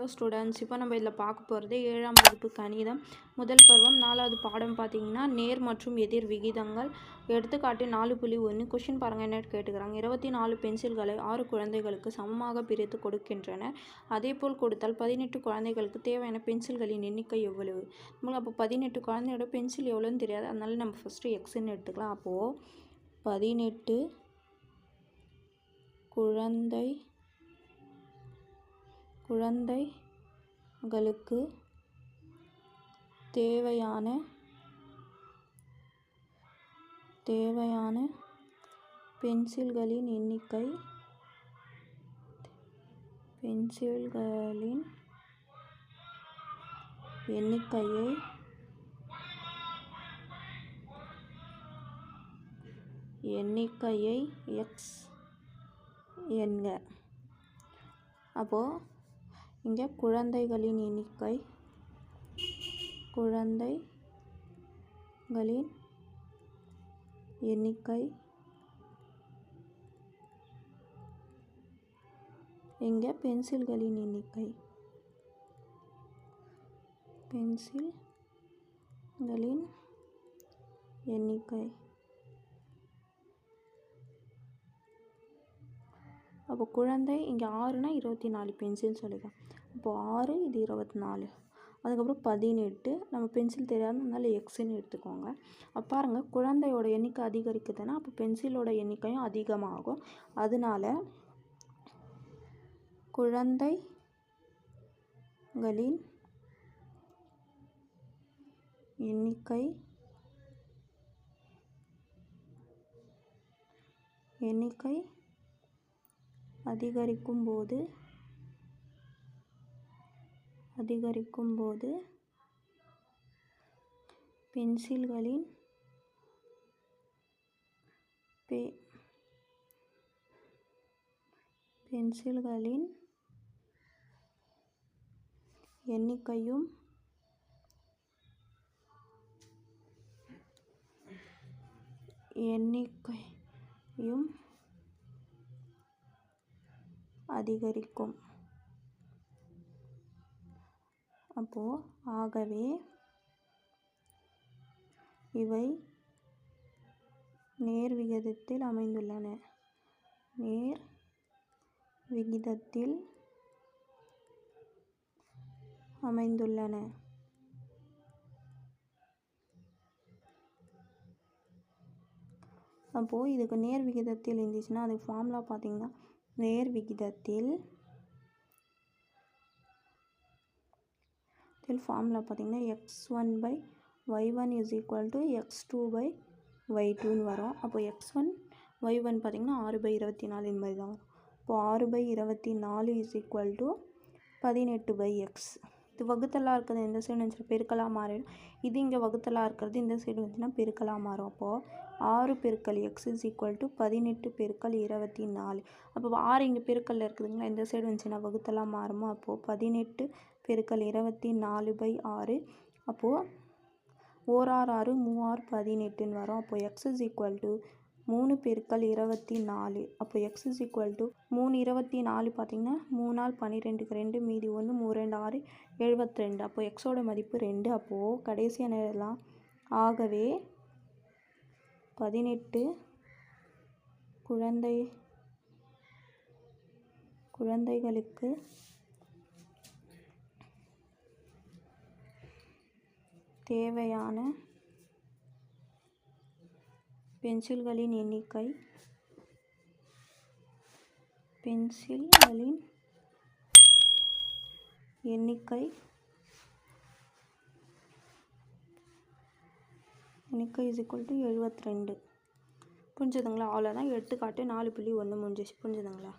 Hello students இப்போ நம்ம இதில் பார்க்க போகிறது ஏழாம் வகுப்பு கணிதம். முதல் பருவம் நாலாவது பாடம் பார்த்தீங்கன்னா நேர் மற்றும் எதிர் விகிதங்கள். எடுத்துக்காட்டு நாலு புள்ளி ஒன்று. கொஷின் பாருங்கள் என்ன கேட்டுக்கிறாங்க? இருபத்தி நாலு பென்சில்களை ஆறு குழந்தைகளுக்கு சமமாக பிரித்து கொடுக்கின்றனர். அதே போல் கொடுத்தால் பதினெட்டு குழந்தைகளுக்கு தேவையான பென்சில்களின் எண்ணிக்கை எவ்வளவு? நம்மளுக்கு அப்போ பதினெட்டு குழந்தையோட பென்சில் எவ்வளோன்னு தெரியாது. அதனால நம்ம ஃபஸ்ட்டு எக்ஸ்ன்னு எடுத்துக்கலாம். அப்போது பதினெட்டு குழந்தை குழந்தைகளுக்கு தேவையான தேவையான பென்சில்களின் எண்ணிக்கை பென்சில்களின் எண்ணிக்கையை எண்ணிக்கையை எக்ஸ் என்க. அப்போது இங்கே குழந்தைகளின் எண்ணிக்கை. குழந்தைகளின் எண்ணிக்கை. இங்கே பென்சில்களின் எண்ணிக்கை. பென்சில்களின் எண்ணிக்கை. அப்போ குழந்தை இங்கே ஆறுனா இருபத்தி நாலு பென்சில்னு சொல்லிக்கலாம் இப்போ ஆறு இது இருபத்தி நாலு அதுக்கப்புறம் பதினெட்டு. நம்ம பென்சில் தெரியாதனால எக்ஸுன்னு எடுத்துக்கோங்க. அப்போ பாருங்கள் குழந்தையோட எண்ணிக்கை அதிகரிக்குதுன்னா அப்போ பென்சிலோட எண்ணிக்கையும் அதிகமாகும். அதனால குழந்தைகளின் எண்ணிக்கை எண்ணிக்கை அதிகரிக்கும் போது அதிகரிக்கும் போது பென்சில்களின் பே பென்சில்களின் எண்ணிக்கையும் எண்ணிக்கையும் அதிகரிக்கும். அப்போது ஆகவே இவை நேர் விகிதத்தில் அமைந்துள்ளன. நேர் விகிதத்தில் அமைந்துள்ளன. அப்போது இதுக்கு நேர் விகிதத்தில் இருந்துச்சுன்னா அது ஃபார்முலா பார்த்தீங்கன்னா நேர் விகிதத்தில் இதில் ஃபார்மில் பார்த்தீங்கன்னா x one by y one is equal to x two by y டூன்னு வரும். அப்போ எக்ஸ் ஒன் ஒய் ஒன் பார்த்திங்கன்னா ஆறு பை இருபத்தி நாலு இந்த மாதிரி தான் வரும். இப்போது ஆறு பை இருபத்தி நாலு இஸ் ஈக்குவல் டு பதினெட்டு பை எக்ஸ் இது வகுத்தலாக இருக்கிறது இந்த சைடு வந்துச்சுன்னா பெருக்கலாக மாறிடும். இது இங்கே வகுத்தலாக இருக்கிறது இந்த சைடு வந்துச்சுன்னா பெருக்கலாக மாறும். அப்போது ஆறு பெருக்கல் எக்ஸ் இஸ் ஈக்குவல் டு பதினெட்டு பெருக்கல் இருபத்தி நாலு அப்போ ஆறு இங்கே பெருக்கல்ல இருக்குதுங்களா? இந்த சைடு வந்துச்சுன்னா வகுத்தலாக மாறுமோ? அப்போது பதினெட்டு பெருக்கல் இருபத்தி நாலு பை ஆறு. அப்போது ஓர் ஆறு ஆறு மூவாறு பதினெட்டுன்னு வரும். அப்போது எக்ஸ் இஸ் ஈக்குவல் டு மூணு பெருக்கல் இருபத்தி நாலு. அப்போ எக்ஸ் இஸ் ஈக்குவல் டு மூணு இருபத்தி நாலு பார்த்திங்கன்னா மூணு நாள் பன்னிரெண்டுக்கு ரெண்டு மீதி ஒன்று மூணு ரெண்டு ஆறு எழுபத்தி ரெண்டு அப்போ எக்ஸோட மதிப்பு ரெண்டு. அப்போது கடைசியாக நேரலாம் ஆகவே பதினெட்டு குழந்தை குழந்தைகளுக்கு தேவையான பென்சில்களின் எண்ணிக்கை. பென்சில்களின் எண்ணிக்கை. எண்ணிக்கை இஸ் ஈக்குவல் டு எழுபத்தி ரெண்டு புரிஞ்சுதுங்களா? அவ்வளோதான் எடுத்துக்காட்டு நாலு புள்ளி ஒன்று முடிஞ்சிச்சு. புரிஞ்சுதுங்களா?